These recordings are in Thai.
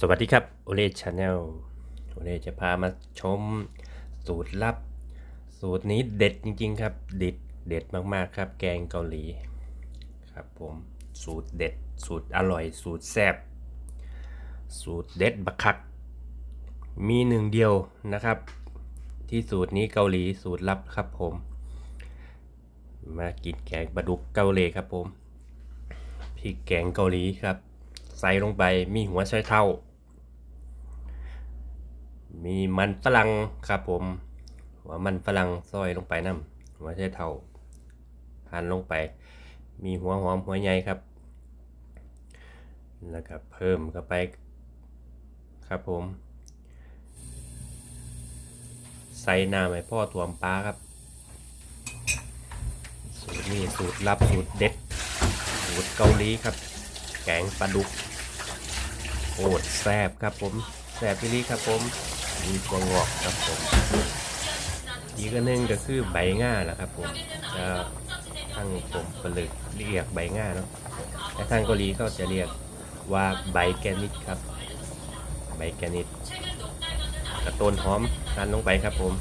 สวัสดีครับโอเล่ชาแนลโอเล่จะพามาชมสูตรลับ สูตรนี้เด็ดจริงๆครับเด็ดเด็ดมากๆครับ แกงเกาหลีครับผมสูตรเด็ด สูตรอร่อย สูตรแซ่บสูตรเด็ดบักคัก มีหนึ่งเดียวนะครับ ที่สูตรนี้เกาหลีสูตรลับครับผม มากินแกงปลาดุกเกาหลีครับผมพริกแกงเกาหลีครับใส่ลงไปมีหัวไชเท้า มีมันฝรั่งครับผมหัวมันฝรั่งซอยลงไปน้ำหัวไชเท้าหั่นลงไป มีหัวหอมหัวใหญ่ครับแล้วก็เพิ่มเข้าไปครับผม ใส่น้ำให้พ่อตวมปลาครับ สูตรนี้สูตรลับสูตรเด็ด สูตรเกาหลีครับ แกงปลาดุกโคตแซ่บครับผม แซ่บพี่ลีครับผมมีตัวงอกครับผมอีกอันนึงก็คือใบง่าแหละครับผมจะทั้งผมเปลึกเรียกใบง่าเนาะแต่ทางเกาหลีเขาจะเรียกว่าใบแกนิดครับ ใบแกนิดกระต้นหอมทานลงไปครับผม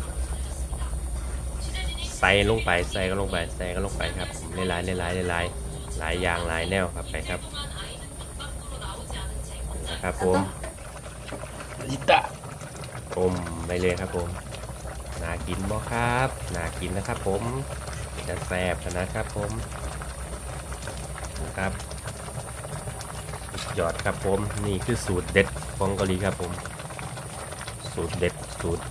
ใส่ลงไปใส่ก็ลงไปใส่ก็ลงไปครับหลายหลายหลายหลายอย่างหลายแนวครับไปครับนะครับผม いたอมไปเลยครับผมน่ากินบ่ครับน่ากินนะครับผมจะแซ่บนาดครับผมนะครับยอดครับผมนี่คือสูตรเด็ดของเกาหลีครับผม สูตรเด็ดสูตร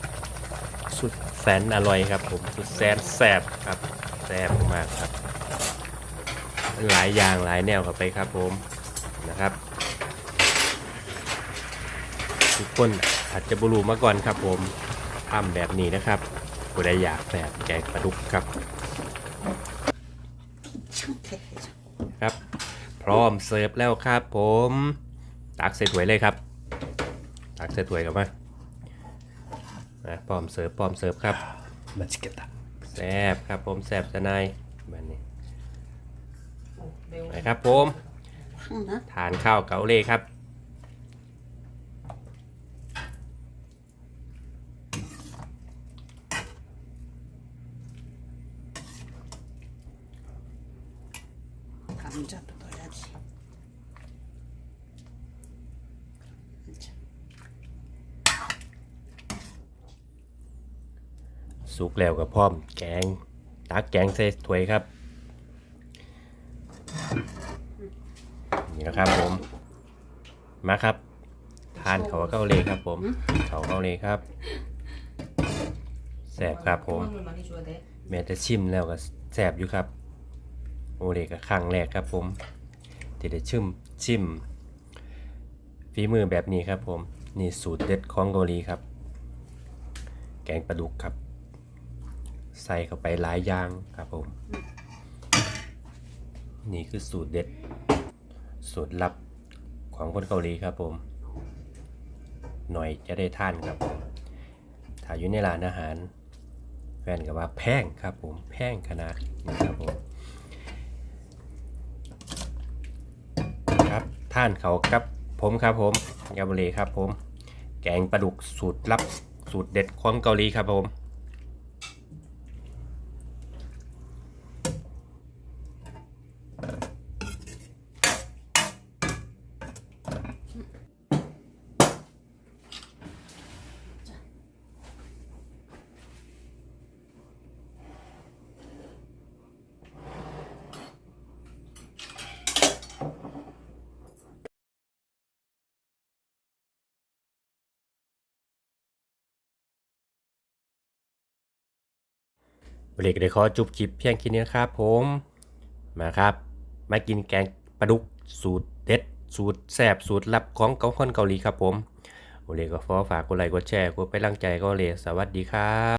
สุดแสนอร่อยครับผมสุดแสนแซ่บครับแซ่บมากครับ หลายอย่างหลายแนวเข้าไปครับผมนะครับ ทุกคนอาจจะบรูมาก่อนครับผมทำแบบนี้นะครับกูได้อยากแบบแกงปลาดุกครับ ครับ พร้อมเสิร์ฟแล้วครับผม ตักใส่ถ้วยเลยครับ ตักใส่ถ้วยกันมานะพร้อมเสิร์ฟพร้อมเสิร์ฟครับมาจิกตะแซบครับผมแซบจะนายแบบนี้นะครับผมทานข้าวเกาเลยครับ 감자도 넣어야지 자, สุกแล้วกับพร้อมแกง ตักแกงใส่ถ้วยครับ นี่นะครับผม มาครับ ทานเขาเกาเหลยครับผม เขาเกาเหลยครับแสบครับผม 물 많이 줘야 돼. แม้จะชิมแล้วก็แสบอยู่ครับ โอเลก็ครั้งแรกครับผมที่ได้ชิมชิมฝีมือแบบนี้ครับผมนี่สูตรเด็ดของเกาหลีครับ แกงปลาดุกครับ ใส่เข้าไปหลายอย่างครับผม นี่คือสูตรเด็ด สูตรลับของคนเกาหลีครับผม หน่อยจะได้ท่านครับ ถ้าอยู่ในร้านอาหาร แฟนก็ว่าแพงครับผม แพงขนาดนะครับผมครับ ท่านเขาครับผมครับผมยาบุรีครับผม แกงปลาดุกสูตรลับสูตรเด็ดของเกาหลีครับผม บรกเลยขอจุบคลิปเพียงแค่นี้นะครับผม มาครับ มากินแกงปลาดุกสูตรเด็ด สูตรแซ่บสูตรลับของเกาคนเกาหลีครับผมบริกก็ขอฝากกดไลค์กดแชร์กดไปรังใจก็เลยสวัสดีครับ